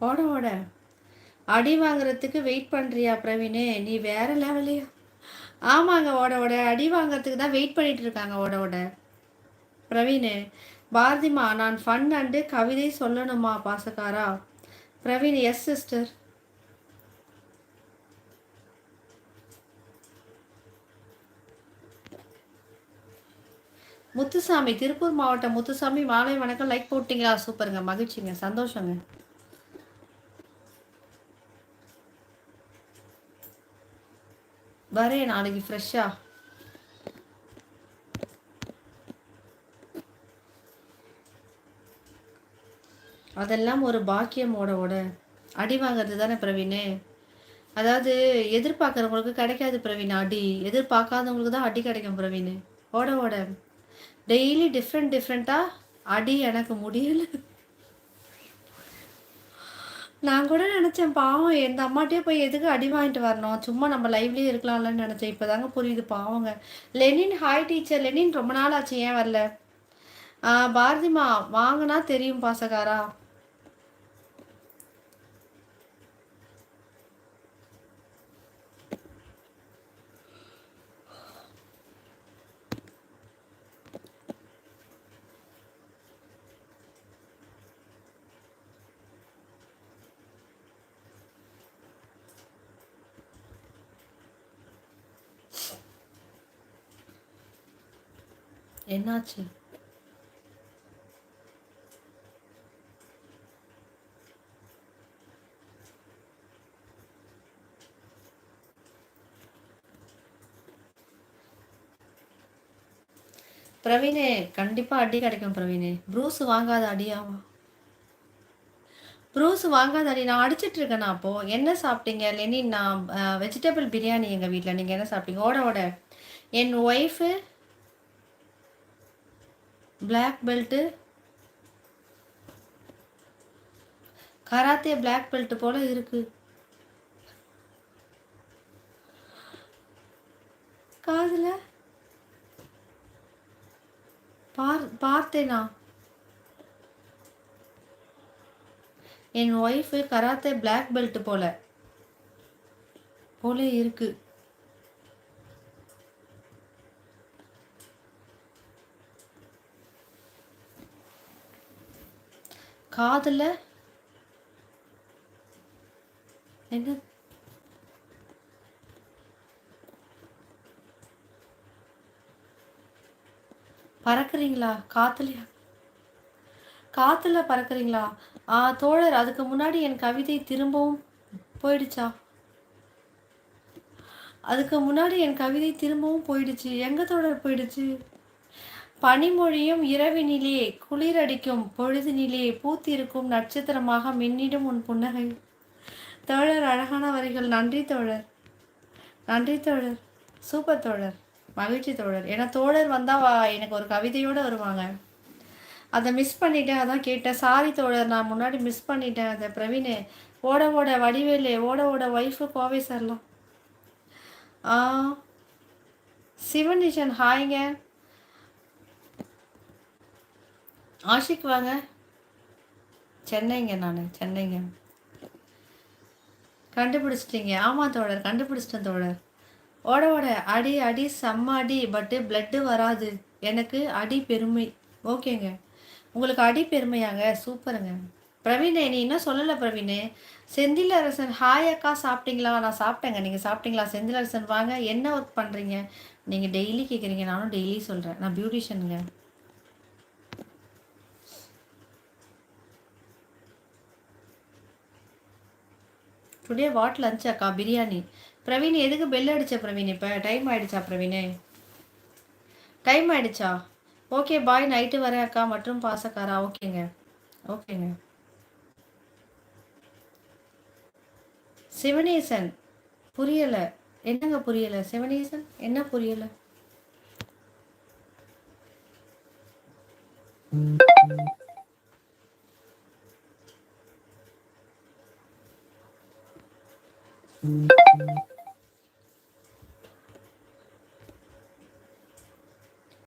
ஓட ஓட. அடி வாங்குறதுக்கு வெயிட் பண்ணுறியா பிரவீனு? நீ வேற லெவலையா ஆமாங்க ஓட ஓட. அடி வாங்குறதுக்கு தான் வெயிட் பண்ணிட்டு இருக்காங்க ஓட ஓட. பிரவீனு பாரதிமா நான் ஃபன் அண்டு கவிதை சொல்லணுமா பாசக்காரா? பிரவீன் எஸ் சிஸ்டர் முத்துசாமி திருப்பூர் மாவட்டம் முத்துசாமி மாலை வணக்கம். லைக் போட்டிங்களா? சூப்பருங்க. மகிழ்ச்சிங்க. சந்தோஷங்க. வரேன் நாளைக்கு ஃப்ரெஷ்ஷாக அதெல்லாம் ஒரு பாக்கியம் ஓட. ஓட அடி வாங்குறது தானே பிரவீனு? அதாவது எதிர்பார்க்குறவங்களுக்கு கிடைக்காது பிரவீன் அடி. எதிர்பார்க்காதவங்களுக்கு தான் அடி கிடைக்கும் பிரவீன். ஓட ஓட. டெய்லி டிஃப்ரெண்ட் டிஃப்ரெண்ட்டாக அடி எனக்கு முடியல. நான் கூட நினச்சேன் பாவம் எந்த அம்மாட்டே போய் எதுக்கு அடி வாங்கிட்டு வரணும்? சும்மா நம்ம லைவ்லேயே இருக்கலாம்லன்னு நினச்சேன். இப்போ தாங்க புரியுது பாவங்க. லெனின் ஹாய் டீச்சர் லெனின் ரொம்ப நாள் ஆச்சு ஏன் வரல? பாரதிமா வாங்கினா தெரியும் பாசகாரா? என்னாச்சு? பிரவீனே கண்டிப்பா அடி கிடைக்கும் பிரவீனே. ப்ரூஸ் வாங்காத அடியாவா ப்ரூஸ் வாங்காத அடி. நான் அடிச்சிட்டு இருக்கேன் அப்போ? என்ன சாப்பிட்டீங்க? லெனின் நான் வெஜிடபிள் பிரியாணி எங்கள் வீட்டில் நீங்கள் என்ன சாப்பிட்டீங்க? ஓட ஓட. என் wife black belt karate black belt போல் இருக்குது காதில்? பார் பார்த்தேனா? என் ஒய்ஃபு கராத்தே பிளாக் பெல்ட் போல. போல இருக்குது காதில். என்ன? பறக்குறீங்களா? காத்துலையா? காத்துல பறக்குறீங்களா? ஆ தோழர் அதுக்கு முன்னாடி என் கவிதை திரும்பவும் போயிடுச்சா? அதுக்கு முன்னாடி என் கவிதை திரும்பவும் போயிடுச்சு. எங்க தோழர் போயிடுச்சு? பனிமொழியும் இரவினிலே குளிரடிக்கும் பொழுதினிலே பூத்திருக்கும் நட்சத்திரமாக மின்னிடும் உன் புன்னகை. தோழர் அழகான வரிகள் நன்றி தோழர். நன்றி தோழர். சூப்பர் தோழர். மகிழ்ச்சி தோழர். ஏன்னா தோழர் வந்தால் எனக்கு ஒரு கவிதையோடு வருவாங்க. அதை மிஸ் பண்ணிட்டேன் அதான் கேட்டேன். சாரி தோழர் நான் முன்னாடி மிஸ் பண்ணிட்டேன் அதை. பிரவீன் ஓட ஓட வடிவேலு ஓட ஓட ஒய்ஃபு கோவை சார்லாம் சிவனிஷன் ஹாய்ங்க ஆஷிக் வாங்க. சென்னைங்க நான் சென்னைங்க. கண்டுபிடிச்சிட்டிங்க. ஆமாம் தோழர் கண்டுபிடிச்சிட்டேன் தோழர். ஓட ஓட அடி அடி செம்ம அடி பட்டு பிளட்டு வராது. எனக்கு அடி பெருமை. ஓகேங்க. உங்களுக்கு அடி பெருமையாங்க. சூப்பருங்க. பிரவீனே நீ இன்னும் சொல்லலை பிரவீனு. செந்தில் அரசன் ஹாய் அக்கா சாப்பிட்டீங்களா? நான் சாப்பிட்டேங்க. நீங்கள் சாப்பிட்டீங்களா? செந்தில் அரசன் வாங்க. என்ன ஒர்க் பண்ணுறீங்க நீங்கள் டெய்லி கேட்குறீங்க நானும் டெய்லி சொல்கிறேன் நான் பியூட்டிஷியனுங்க டுடே வாட் லஞ்ச் அக்கா? பிரியாணி பிரவீன் எதுக்கு பெல் அடிச்ச பிரவீன் இப்போ? டைம் ஆயிடுச்சா பிரவீனே? டைம் ஆயிடுச்சா? ஓகே பாய் நைட்டு வரேன் அக்கா. மற்றும் பாசக்காரா? ஓகேங்க. ஓகேங்க. சிவனேசன். புரியலை. என்னங்க புரியலை? சிவனேசன்? என்ன புரியலை? Mm-hmm. Mm-hmm.